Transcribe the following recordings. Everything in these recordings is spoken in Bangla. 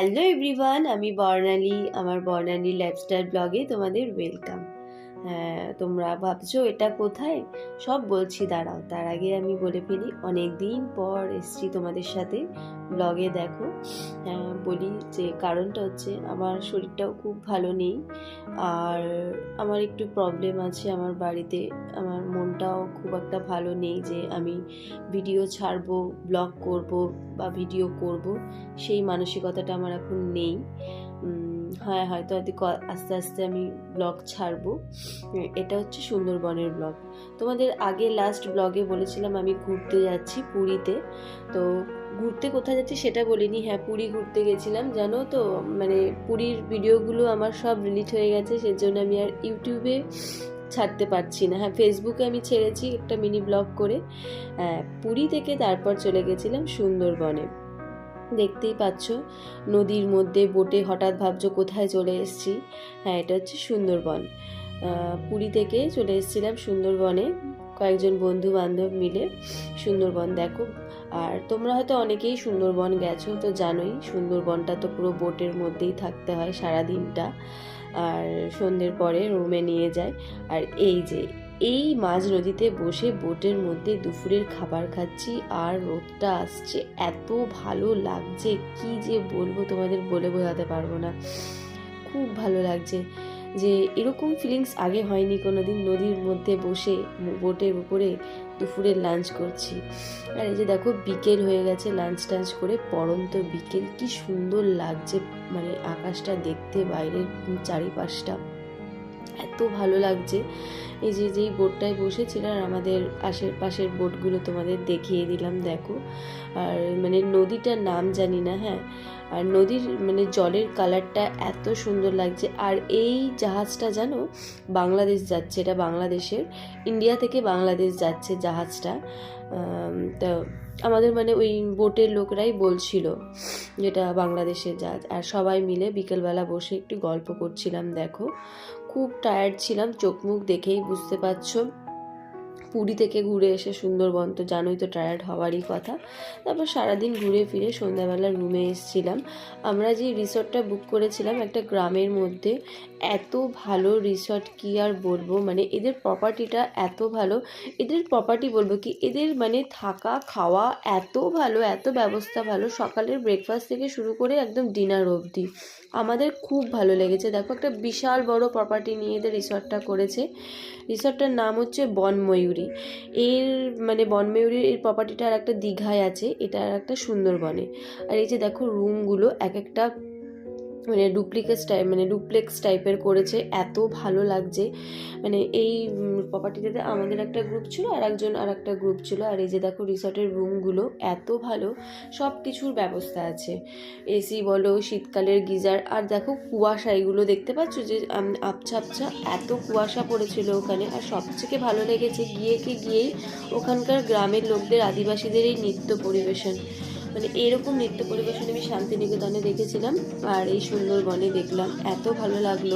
হ্যালো এভরিওয়ান আমি বর্ণালী আমার বর্ণালী লাইফস্টাইল ব্লগে তোমাদের ওয়েলকাম তোমরা ভাবছ এটা কোথায়? সব বলছি দাঁড়াও। তার আগে আমি বলে ফেলি অনেক দিন পর এসছি তোমাদের সাথে ব্লগে দেখো। হ্যাঁ, বলি যে কারণটা হচ্ছে আমার শরীরটাও খুব ভালো নেই। আর আমার একটু প্রবলেম আছে আমার বাড়িতে। আমার মনটাও খুব একটা ভালো নেই যে আমি ভিডিও ছাড়বো ব্লগ করব বা ভিডিও করব। সেই মানসিকতাটা আমার এখন নেই। হ্যাঁ হয়তো হয়তো আস্তে আস্তে আমি ব্লগ ছাড়বো। এটা হচ্ছে সুন্দরবনের ব্লগ তোমাদের আগে লাস্ট ব্লগে বলেছিলাম আমি ঘুরতে যাচ্ছি পুরীতে। তো ঘুরতে কোথায় যাচ্ছি সেটা বলিনি। হ্যাঁ পুরী ঘুরতে গেছিলাম, জানো তো? মানে পুরীর ভিডিওগুলো আমার সব রিলিজ হয়ে গেছে, সেজন্য আমি আর ইউটিউবে ছাড়তে পারছি না। হ্যাঁ ফেসবুকে আমি ছেড়েছি একটা মিনি ব্লগ করে। হ্যাঁ পুরী থেকে তারপর চলে গেছিলাম সুন্দরবনে। দেখতেই পাচ্ছ, নদীর মধ্যে বোটে হঠাৎ ভাবছ কোথায় চলে এসেছি। হ্যাঁ এটা হচ্ছে সুন্দরবন। পুরী থেকে চলে এসেছিলাম সুন্দরবনে, কয়েকজন বন্ধু বান্ধব মিলে সুন্দরবন দেখো। আর তোমরা হয়তো অনেকেই সুন্দরবন গেছো, তো জানোই সুন্দরবনটা তো পুরো বোটের মধ্যেই থাকতে হয় সারা দিনটা আর সন্ধ্যের পরে রুমে নিয়ে যায়। আর এই যে এই মাঝ নদীতে বসে বোটের মধ্যে দুপুরের খাবার খাচ্ছি আর রোদটা আসছে। এত ভালো লাগছে, কি যে বলব তোমাদের বলে বোঝাতে পারব না। খুব ভালো লাগছে যে এরকম ফিলিংস আগে হয়নি কোনো দিন নদীর মধ্যে বসে বোটের উপরে দুপুরের লাঞ্চ করছি। আর এই যে দেখো বিকেল হয়ে গেছে লাঞ্চ টাঞ্চ করে পরন্ত বিকেল। কি সুন্দর লাগছে মানে আকাশটা দেখতে বাইরের চারিপাশটা। এত ভালো লাগছে। এই যে, যেই বোটটায় বসেছিলাম আমাদের আশেপাশের বোটগুলো তোমাদের দেখিয়ে দিলাম, দেখো। আর মানে নদীটার নাম জানি না হ্যাঁ? আর নদীর মানে জলের কালারটা এত সুন্দর লাগছে। আর এই জাহাজটা জানো, বাংলাদেশ যাচ্ছে, এটা বাংলাদেশের, ইন্ডিয়া থেকে বাংলাদেশ যাচ্ছে জাহাজটা। তো আমাদের মানে ওই বোটের লোকরাই বলছিল যেটা বাংলাদেশের জাহাজ আর সবাই মিলে বিকেলবেলা বসে একটু গল্প করছিলাম, দেখো। খুব টায়ার্ড ছিলাম, চোখ মুখ দেখেই বুঝতে পারছ। পুরী থেকে ঘুরে এসে সুন্দরবন তো জানোই তো টায়ার্ড হওয়ারই কথা। তারপর সারাদিন ঘুরে ফিরে সন্ধ্যাবেলা রুমে এসেছিলাম। আমরা যে রিসর্টটা বুক করেছিলাম একটা গ্রামের মধ্যে, এত ভালো রিসর্ট কি আর বলব? মানে এদের প্রপার্টিটা এত ভালো, এদের প্রপার্টি বলব কি, এদের মানে থাকা, খাওয়া এত ভালো, এত ব্যবস্থা ভালো। সকালের ব্রেকফাস্ট থেকে শুরু করে একদম ডিনার অবধি। আমাদের খুব ভালো লেগেছে। দেখো একটা বিশাল বড় প্রপার্টি নিয়ে এদের রিসর্টটা করেছে। রিসর্টটার নাম হচ্ছে বনময়ূরী। এর মানে বনময়ূরীর এই প্রপার্টিটার একটা দীঘায় আছে। এটা একটা সুন্দরবনে। আর এই যে দেখো রুমগুলো এক একটা মানে ডুপ্লিকেটস টাইপ মানে ডুপ্লেক্স টাইপের করেছে, এত ভালো লাগছে। মানে এই প্রপার্টিটাতে আমাদের একটা গ্রুপ ছিল আর একজন আর একটা গ্রুপ ছিল, আর এই যে দেখো রিসর্টের রুমগুলো এত ভালো সব কিছুর ব্যবস্থা আছে। এসি বলো, শীতকালের গিজার, আর দেখো কুয়াশা, এগুলো দেখতে পাচ্ছ যে আবছা আবছা এত কুয়াশা পড়েছিল ওখানে, আর সবথেকে ভালো লেগেছে গিয়ে কি গিয়েই ওখানকার গ্রামের লোকদের, আদিবাসীদের এই নৃত্য পরিবেশন। মানে এরকম নৃত্য পরিবেশন আমি শান্তিনিকেতনে দেখেছিলাম আর এই সুন্দরবনে দেখলাম। এত ভালো লাগল।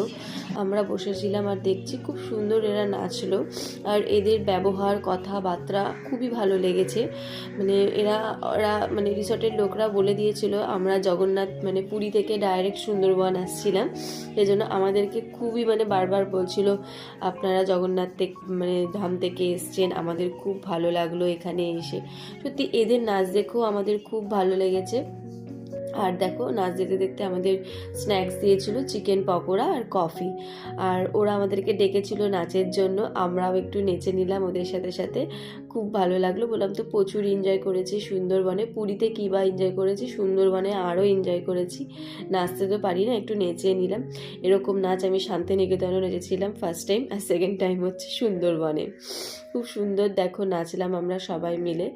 আমরা বসেছিলাম আর দেখছি খুব সুন্দর এরা নাচলো। আর এদের ব্যবহার, কথাবার্তা খুবই ভালো লেগেছে। মানে এরা, ওরা মানে রিসর্টের লোকরা বলে দিয়েছিল, আমরা জগন্নাথ মানে পুরী থেকে ডাইরেক্ট সুন্দরবন আসছিলাম। সেই জন্য আমাদেরকে খুবই মানে বারবার বলছিল, আপনারা জগন্নাথ থেকে মানে ধাম থেকে এসছেন, আমাদের খুব ভালো লাগল এখানে এসে। সত্যি এদের নাচ দেখেও আমাদের খুব ভালো লেগেছে। আর দেখো নাচ দেখতে দেখতে আমাদের স্ন্যাক্স দিয়েছিল চিকেন পকোড়া আর কফি আর ওরা আমাদেরকে ডেকেছিল নাচের জন্য, আমরাও একটু নেচে নিলাম ওদের সাথে সাথে। খুব ভালো লাগল, বললাম তো প্রচুর এনজয় করেছি সুন্দরবনে, পুরীতে কী বা এনজয় করেছি, সুন্দরবনে আরও এনজয় করেছি। নাচতে তো পারি না, একটু নেচে নিলাম। এরকম নাচ আমি শান্তিনিকেতনে নেচেছিলাম ফার্স্ট টাইম আর সেকেন্ড টাইম হচ্ছে সুন্দরবনে। খুব সুন্দর দেখো নাচলাম আমরা সবাই মিলে।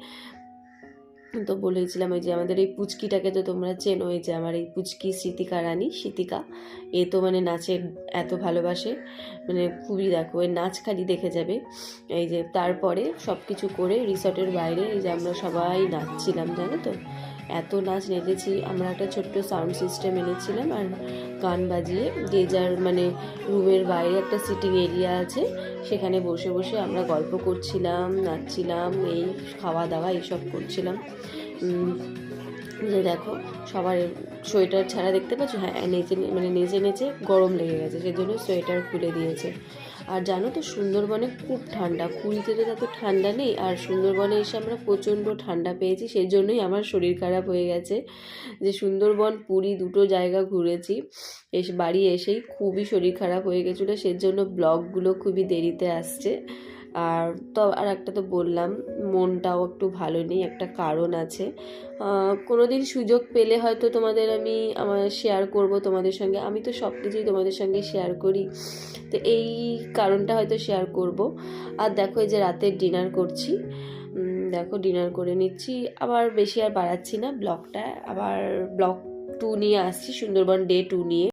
তো বলেছিলাম ওই যে আমাদের এই পুচকিটাকে তো তোমরা চেনো, এই যে আমার এই পুচকি স্মৃতিকা রানী, স্মৃতিকা। এ তো মানে নাচে এত ভালোবাসে মানে খুবই দেখো, এর নাচ খালি দেখে যাবে। এই যে তারপরে সব কিছু করে রিসর্টের বাইরে এই যে আমরা সবাই নাচছিলাম, জানো তো? এত নাচ নেচেছি আমরা একটা ছোট্ট সাউন্ড সিস্টেম এনেছিলাম আর গান বাজিয়ে যে যার মানে রুমের বাইরে একটা সিটিং এরিয়া আছে, সেখানে বসে বসে আমরা গল্প করছিলাম, নাচছিলাম, এই খাওয়া দাওয়া এইসব করছিলাম। যে দেখো, সবার সোয়েটার ছাড়া দেখতে পাচ্ছ? হ্যাঁ নেচে মানে নেচে নেচে গরম লেগে গেছে, সেজন্য সোয়েটার খুলে দিয়েছে। আর জানো তো, সুন্দরবনে খুব ঠান্ডা পুরীতে তো এত ঠান্ডা নেই, আর সুন্দরবনে এসে আমরা প্রচণ্ড ঠান্ডা পেয়েছি সেই জন্যই আমার শরীর খারাপ হয়ে গেছে। যে সুন্দরবন, পুরী দুটো জায়গা ঘুরেছি, এসে, বাড়ি এসেই খুবই শরীর খারাপ হয়ে গেছিল, সেজন্য ব্লগগুলো খুবই দেরিতে আসছে। আর তো আর একটা তো বললাম, মনটাও একটু ভালো নেই, একটা কারণ আছে। কোনো দিন সুযোগ পেলে হয়তো তোমাদের আমি, আমার শেয়ার করব তোমাদের সঙ্গে। আমি তো সব কিছুই তোমাদের সঙ্গে শেয়ার করি। তো এই কারণটা হয়তো শেয়ার করব। আর দেখো এই যে রাতের ডিনার করছি। দেখো ডিনার করে নিচ্ছি। আবার বেশি আর বাড়াচ্ছি না ব্লগটা আবার ব্লগ টু নিয়ে আসছি, সুন্দরবন ডে টু নিয়ে।